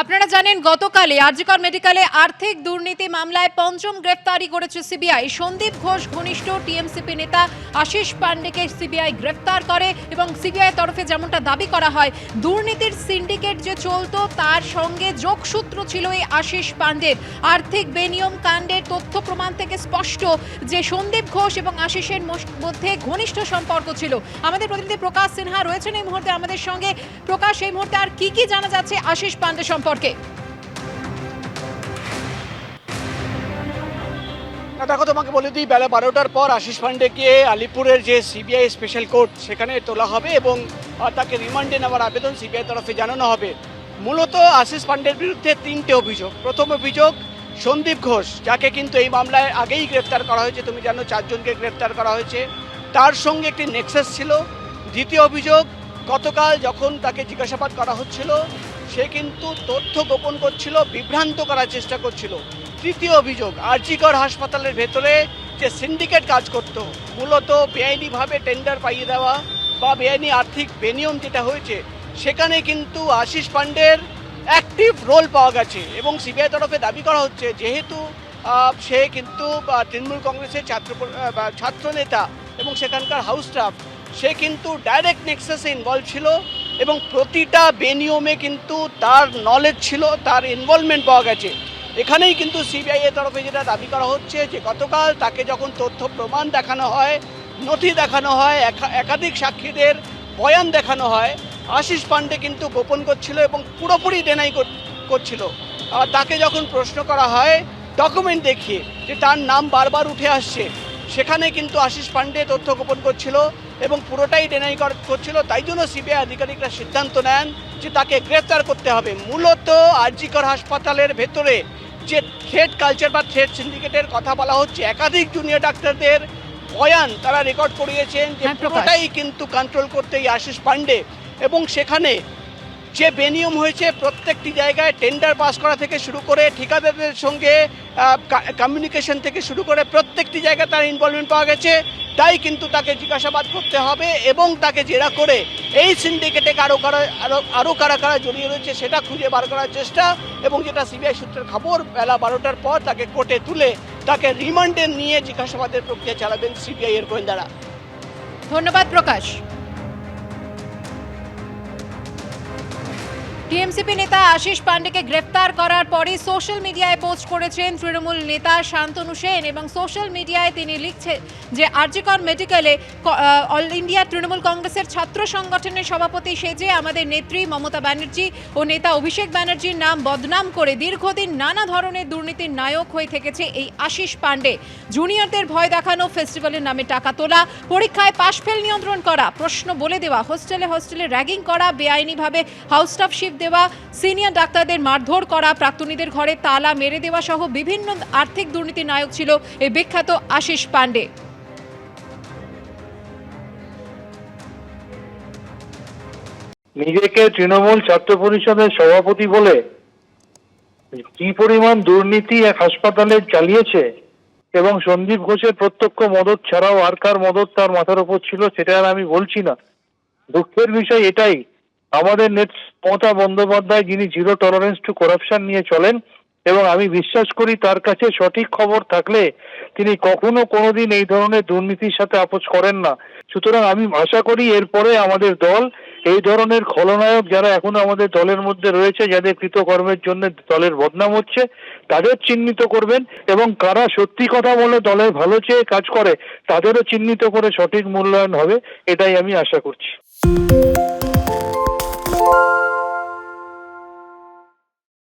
আপনারা জানেন গতকালে আরজিকর মেডিকেলে আর্থিক দুর্নীতি মামলায় পঞ্চম গ্রেফতারি করেছে সিবিআই। সন্দীপ ঘোষ ঘনিষ্ঠ টিএমসিপি নেতা আশিস পান্ডেকে সিবিআই গ্রেফতার করে এবং সিবিআই তরফে যেমনটা দাবি করা হয়, দুর্নীতির সিন্ডিকেট যে চলত তার সঙ্গে যোগসূত্র ছিল এই আশিস পান্ডের। আর্থিক বেনিয়ম কাণ্ডের তথ্য প্রমাণ থেকে স্পষ্ট যে সন্দীপ ঘোষ এবং আশিসের মধ্যে ঘনিষ্ঠ সম্পর্ক ছিল। আমাদের প্রতিনিধি প্রকাশ সিনহা রয়েছেন এই মুহূর্তে আমাদের সঙ্গে। প্রকাশ, এই মুহূর্তে আর কি কি জানা যাচ্ছে আশিস পান্ডে সম্পর্কে? না, দেখো, তোমাকে বলে দিই, বেলা বারোটার পর আশিস পান্ডেকে আলিপুরের যে সিবিআই স্পেশাল কোর্ট সেখানে তোলা হবে এবং তাকে রিমান্ডে নেওয়ার আবেদন সিবিআই তরফে জানানো হবে। মূলত আশিস পান্ডের বিরুদ্ধে তিনটে অভিযোগ। প্রথম অভিযোগ, সন্দীপ ঘোষ, যাকে কিন্তু এই মামলায় আগেই গ্রেপ্তার করা হয়েছে, তুমি জানো চারজনকে গ্রেপ্তার করা হয়েছে। তার সঙ্গে একটি নেক্সাস ছিল। দ্বিতীয় অভিযোগ, গতকাল যখন তাকে জিজ্ঞাসাবাদ করা হচ্ছিল সে কিন্তু তথ্য গোপন করছিল বিভ্রান্ত করার চেষ্টা করছিল। তৃতীয় অভিযোগ আরজিকর হাসপাতালের ভেতরে যে সিন্ডিকেট কাজ করত মূলত বেআইনিভাবে টেন্ডার পাইয়ে দেওয়া বা বেআইনি আর্থিক বেনিয়ম যেটা হয়েছে সেখানে কিন্তু আশিস পান্ডের অ্যাক্টিভ রোল পাওয়া গেছে এবং সিবিআই তরফে দাবি করা হচ্ছে যেহেতু সে কিন্তু তৃণমূল কংগ্রেসের ছাত্র প- আহ, বা ছাত্র নেতা এবং সেখানকার হাউস স্টাফ সে কিন্তু ডাইরেক্ট নেক্সাসে ইনভলভ ছিল। এবং প্রতিটা বেনিয়মে কিন্তু তার নলেজ ছিল, তার ইনভলভমেন্ট পাওয়া গেছে। এখানেই কিন্তু সিবিআই এর তরফে যেটা দাবি করা হচ্ছে যে গতকাল তাকে যখন তথ্য প্রমাণ দেখানো হয়, নথি দেখানো হয়, একা- একাধিক সাক্ষীদের বয়ান দেখানো হয়, আশিস পান্ডে কিন্তু গোপন করছিল এবং পুরোপুরি ডেনাই করছিল। তাকে যখন প্রশ্ন করা হয় ডকুমেন্ট দেখিয়ে যে তার নাম বারবার উঠে আসছে সেখানে কিন্তু আশিস পান্ডে তথ্য গোপন করছিল এবং পুরোটাই ডেনাই করছিল। তাই জন্য সিবিআই আধিকারিকরা সিদ্ধান্ত নেন যে তাকে গ্রেফতার করতে হবে। মূলত আরজিকর হাসপাতালের ভেতরে যে থ্রেড কালচার বা থ্রেড সিন্ডিকেটের কথা বলা হচ্ছে একাধিক জুনিয়র ডাক্তারদের বয়ান তারা রেকর্ড করিয়েছেন যে হ্যাঁ, পুরোটাই কিন্তু কন্ট্রোল করতে এই আশিস পান্ডে এবং সেখানে যে বেনিয়ম হয়েছে প্রত্যেকটি জায়গায় টেন্ডার পাস করা থেকে শুরু করে ঠিকাদারদের সঙ্গে কমিউনিকেশন থেকে শুরু করে প্রত্যেকটি জায়গায় তার ইনভলভমেন্ট পাওয়া গেছে। তাই কিন্তু তাকে জিজ্ঞাসাবাদ করতে হবে এবং তাকে জেরা করে এই সিন্ডিকেটে কারও কারা আরও আরও কারা কারা জড়িয়ে রয়েছে সেটা খুঁজে বার করার চেষ্টা এবং যেটা সিবিআই সূত্রের খবর, বেলা বারোটার পর তাকে কোর্টে তুলে তাকে রিমান্ডে নিয়ে জিজ্ঞাসাবাদের প্রক্রিয়া চালাবেন সিবিআই এর গোয়েন্দারা। ধন্যবাদ প্রকাশ। টিএমসিপি নেতা আশিস পান্ডেকে গ্রেফতার করার পরই সোশ্যাল মিডিয়ায় পোস্ট করেছেন তৃণমূল নেতা শান্তনু সেন এবং সোশ্যাল মিডিয়ায় তিনি লিখছেন যে আরজিকর মেডিকেলে অল ইন্ডিয়া তৃণমূল কংগ্রেসের ছাত্র সংগঠনের সভাপতি সেজে আমাদের নেত্রী মমতা ব্যানার্জি ও নেতা অভিষেক ব্যানার্জির নাম বদনাম করে দীর্ঘদিন নানা ধরনের দুর্নীতির নায়ক হয়ে থেকেছে এই আশিস পান্ডে। জুনিয়রদের ভয় দেখানো, ফেস্টিভ্যালের নামে টাকা তোলা, পরীক্ষায় পাশফেল নিয়ন্ত্রণ করা, প্রশ্ন বলে দেওয়া, হোস্টেলে হোস্টেলে র্যাগিং করা, বেআইনিভাবে হাউস স্টাফ শিফট দেওয়া, সিনিয়র ডাক্তারদের মারধর করা, প্রাক্তনীদের ঘরে তালা মেরে দেওয়া সহ বিভিন্ন আর্থিক দুর্নীতির নায়ক ছিল এই বিখ্যাত আশিস পান্ডে নিজেকে তৃণমূল ছাত্র পরিষদের সভাপতি বলে কি পরিমাণ দুর্নীতি এক হাসপাতালে চালিয়েছে এবং সন্দীপ ঘোষের প্রত্যক্ষ মদত ছাড়াও আর কার মদত তার মাথার উপর ছিল সেটা আর আমি বলছি না। দুঃখের বিষয় এটাই আমাদের নেট মমতা বন্দ্যোপাধ্যায় যিনি জিরো টলারেন্স টু করাপশন নিয়ে চলেন, এবং আমি বিশ্বাস করি তার কাছে সঠিক খবর থাকলে তিনি কখনো কোনোদিন এই ধরনের দুর্নীতির সাথে আপোষ করেন না। সুতরাং আমি আশা করি এরপরে আমাদের দল এই ধরনের খলনায়ক যারা এখনও আমাদের দলের মধ্যে রয়েছে, যাদের কৃতকর্মের জন্য দলের বদনাম হচ্ছে, তাদের চিহ্নিত করবেন, এবং কারা সত্যি কথা বলে দলের ভালো চেয়ে কাজ করে, তাদেরও চিহ্নিত করে সঠিক মূল্যায়ন হবে, এটাই আমি আশা করছি। you